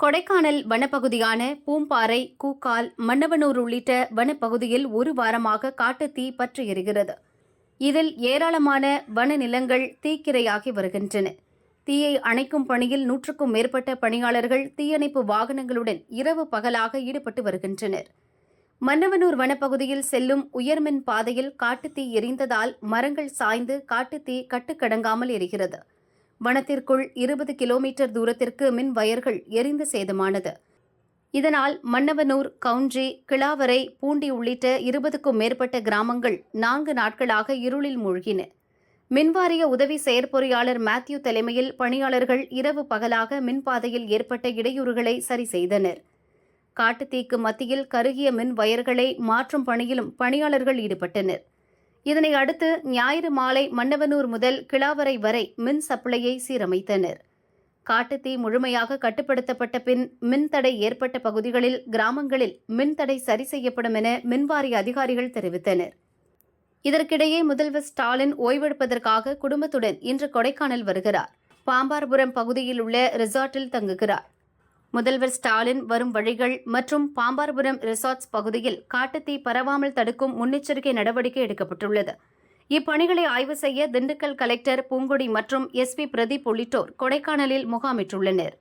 கொடைக்கானல் வனப்பகுதியான பூம்பாறை கூக்கால் மன்னவனூர் உள்ளிட்ட வனப்பகுதியில் ஒரு வாரமாக காட்டுத்தீ பற்றி எரிகிறது. இதில் ஏராளமான வன நிலங்கள் தீக்கிரையாகி வருகின்றன. தீயை அணைக்கும் பணியில் நூற்றுக்கும் மேற்பட்ட பணியாளர்கள் தீயணைப்பு வாகனங்களுடன் இரவு பகலாக ஈடுபட்டு வருகின்றனர். மன்னவனூர் வனப்பகுதியில் செல்லும் உயர்மின் பாதையில் காட்டுத்தீ எரிந்ததால் மரங்கள் சாய்ந்து காட்டுத்தீ கட்டுக்கடங்காமல் எரிகிறது. வனத்திற்குள் இருபது கிலோமீட்டர் தூரத்திற்கு மின் வயர்கள் எரிந்து சேதமானது. இதனால் மன்னவனூர் கவுஞ்சி கிளாவரை பூண்டி உள்ளிட்ட இருபதுக்கும் மேற்பட்ட கிராமங்கள் நான்கு நாட்களாக இருளில் மூழ்கின. மின்வாரிய உதவி செயற்பொறியாளர் மேத்யூ தலைமையில் பணியாளர்கள் இரவு பகலாக மின்பாதையில் ஏற்பட்ட இடையூறுகளை சரி செய்தனர். காட்டுத்தீக்கு மத்தியில் கருகிய மின் வயர்களை மாற்றும் பணியிலும் பணியாளர்கள் ஈடுபட்டனர். இதனை அடுத்து ஞாயிறு மாலை மன்னவனூர் முதல் கிளாவரை வரை மின் சப்ளையை சீரமைத்தனர். காட்டுத்தீ முழுமையாக கட்டுப்படுத்தப்பட்ட பின் மின்தடை ஏற்பட்ட பகுதிகளில் கிராமங்களில் மின்தடை சரி செய்யப்படும் என மின்வாரிய அதிகாரிகள் தெரிவித்தனர். இதற்கிடையே முதல்வர் ஸ்டாலின் ஓய்வெடுப்பதற்காக குடும்பத்துடன் இன்று கொடைக்கானல் வருகிறார். பாம்பார்புரம் பகுதியில் உள்ள ரிசார்ட்டில் தங்குகிறார். முதல்வர் ஸ்டாலின் வரும் வழிகள் மற்றும் பாம்பார்புரம் ரிசார்ட்ஸ் பகுதியில் காட்டுத்தீ பரவாமல் தடுக்கும் முன்னெச்சரிக்கை நடவடிக்கை எடுக்கப்பட்டுள்ளது. இப்பணிகளை ஆய்வு செய்ய திண்டுக்கல் கலெக்டர் பூங்கொடி மற்றும் எஸ் பி பிரதீப் உள்ளிட்டோர் கொடைக்கானலில் முகாமிட்டுள்ளனர்.